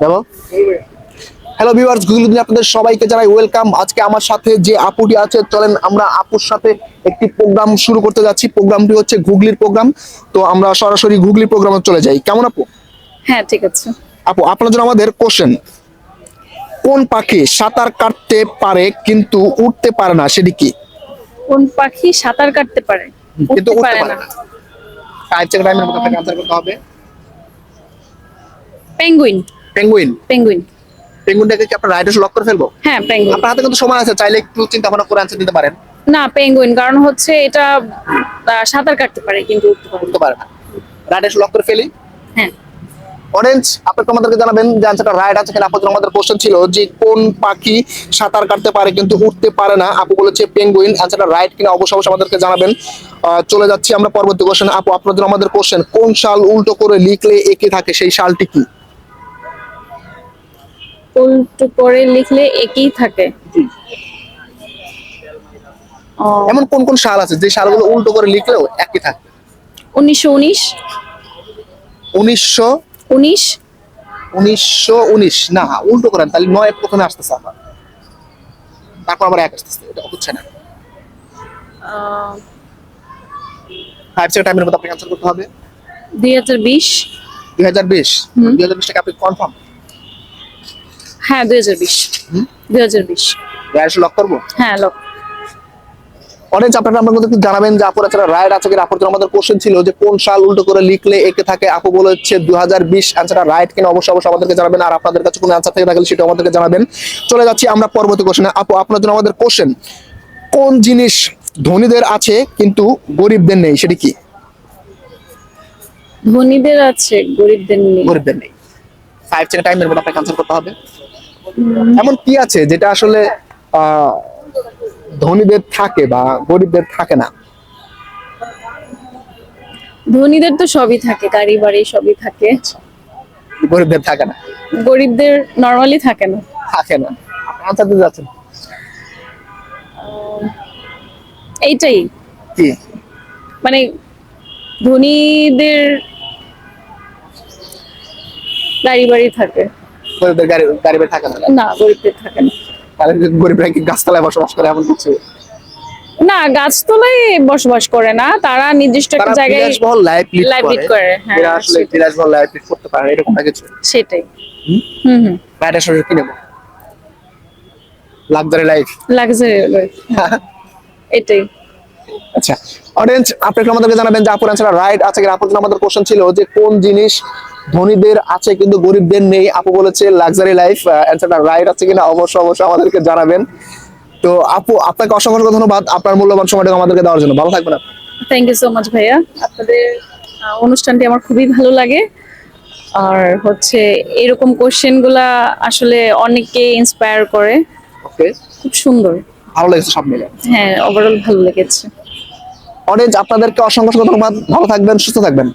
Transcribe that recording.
যাব hello viewers Google দিনে আপনাদের সবাইকে জানাই ওয়েলকাম আজকে আমার সাথে যে আপুটি আছে চলেন আমরা আপুর সাথে একটি প্রোগ্রাম শুরু করতে যাচ্ছি। প্রোগ্রামটি হচ্ছে গুগলির প্রোগ্রাম তো আমরা সরাসরি গুগলি প্রোগ্রামে চলে যাই। কেমন আপু? হ্যাঁ ঠিক আছে। আপু আপনার জন্য আমাদের কোশ্চেন কোন পাখি সাঁতার কাটতে পারে কিন্তু উঠতে পারে না? সেটি কি? কোন পাখি সাঁতার কাটতে পারে? কিন্তু উঠতে পারে না। ফাইভ সেকেন্ড টাইমের মধ্যে আপনাকে আনসার করতে হবে। পেঙ্গুইন পেঙ্গুইন পেঙ্গুইন পেঙ্গুইনটাকে কি আপনার রাইডার লক করে ফেলব? হ্যাঁ পেঙ্গুইন আপনার হাতে কিন্তু সময় আছে চাইলে একটু চিন্তা ভাবনা করে আনসার দিতে পারেন। না পেঙ্গুইন কারণ হচ্ছে এটা সাঁতার কাটতে পারে কিন্তু উঠতে পারে না। উঠতে পারে না। রাইডার লক করে ফেলি। হ্যাঁ। অরেঞ্জ আপনাকে আমাদেরকে জানাবেন যে আনসারটা রাইট আছে কিনা আপনাদের আমাদের কোশ্চেন ছিল যে কোন পাখি সাঁতার কাটতে পারে কিন্তু উঠতে পারে না। আপু বলেছে পেঙ্গুইন আনসারটা রাইট কিনা অবশ্যই অবশ্যই আমাদেরকে জানাবেন। চলে যাচ্ছি আমরা পরবর্তী কোশ্চেন আপু আপনাদের আমাদের কোশ্চেন কোন শাল উল্টো করে লিখলে একে থাকে সেই শালটি কি? উল্টো করে লিখলে একই থাকে। এমন কোন কোন শাল আছে? যে শালগুলো উল্টো করে লিখলেও একই থাকে? উনিশশো উনিশ। উনিশশো উনিশ। উনিশশো উনিশ। না উল্টো করেন তাহলে নয় প্রথমে আসতেছে আবার তারপর আবার এক আসতেছে এটা হচ্ছে না। ফাইভ সেকেন্ড টাইমের মধ্যে আপনাকে আনসার করতে হবে। দুই হাজার বিশ। দুই হাজার বিশ। দুই হাজার বিশ টাকা আপনি কনফার্ম হ্যাঁ দুই হাজার বিশ। দুই হাজার বিশ। রাইডস লক করব? হ্যাঁ লোক অনেক আপনারা আমাদের মধ্যে জানাবেন যে আপুর আছে রাইড আছে কিনা? আপুর আমাদের কোশ্চেন ছিল যে কোন সাল উল্টো করে লিখলে একে থাকে? আপু বলে হচ্ছে দুই হাজার বিশ। অ্যান্সারটা রাইট কিনা? অবশ্যই অবশ্যই আমাদেরকে জানাবেন। আর আপনাদের কাছে কোনো অ্যান্সার থেকে থাকলে সেটা আমাদেরকে জানাবেন। চলে যাচ্ছি আমরা পরবর্তী কোশ্চেনে আপু আপনার জন্য আমাদের কোশ্চেন কোন জিনিস ধনীদের আছে কিন্তু গরিবদের নেই? সেটি কি? ধনীদের আছে গরিবদের নেই। গরিবদের নেই। ফাইভ সেকেন্ড টাইমের মধ্যে আপনাকে আনসার করতে হবে। এমন কি আছে যেটা আসলে ধনীদের থাকে বা গরিবদের থাকে না? ধনীদের তো সবই থাকে গাড়ি বাড়ি সবই থাকে। গরিবদের থাকে না? গরিবদের নর্মালি থাকে না। থাকে না। আনসার দিতে যাচ্ছেন এইটাই। কি? মানে ধনীদের গাড়ি বাড়ি থাকে। গরিবদের বাড়ি থাকে না? না গরিবদের থাকে না। তাহলে গরিবরা কি গাছতলায় বসবাস করে এমন কিছু? না গাছতলায় বসবাস করে না। তারা নির্দিষ্ট একটা জায়গায় বিলাসবহুল লাইফ লিড করে। হ্যাঁ, আসলে সেটাই। বিলাসবহুল লাইফ লিড করতে পারে এরকম না কিছু? সেটাই। হুম? হুম বাইরে শরীর কি নেব? লাক্সারি লাইফ লাক্সারি এটাই। আচ্ছা অডিয়েন্স আপনাকে আমাদেরকে জানাবেন যে আপুর রাইট আছে কিনা আপুর জন্য আমাদের কোশ্চেন ছিল যে কোন জিনিস ধনীদের আছে কিন্তু গরিবদের নেই। আপু বলেছে লাক্সারি লাইফ অ্যান্সারটা রাইট আছে কিনা? অবশ্যই অবশ্যই আমাদেরকে জানাবেন। তো আপু আপনাকে অসংখ্য অসংখ্য ধন্যবাদ। আপনার মূল্যবান সময়টা আমাদেরকে দেওয়ার জন্য। ভালো থাকবেন আপনি। থ্যাংক ইউ সো মাচ ভাইয়া। আপনাদের অনুষ্ঠানটি আমার খুবই ভালো লাগে। আর হচ্ছে এরকম কোশ্চেনগুলা আসলে অনেককে ইন্সপায়ার করে। ওকে খুব সুন্দর। ভালো লেগেছে সব মিলে। হ্যাঁ ওভারঅল ভালো লেগেছে। অডিয়েন্স আপনাদেরকে অসংখ্য অসংখ্য ধন্যবাদ। ভালো থাকবেন সুস্থ থাকবেন।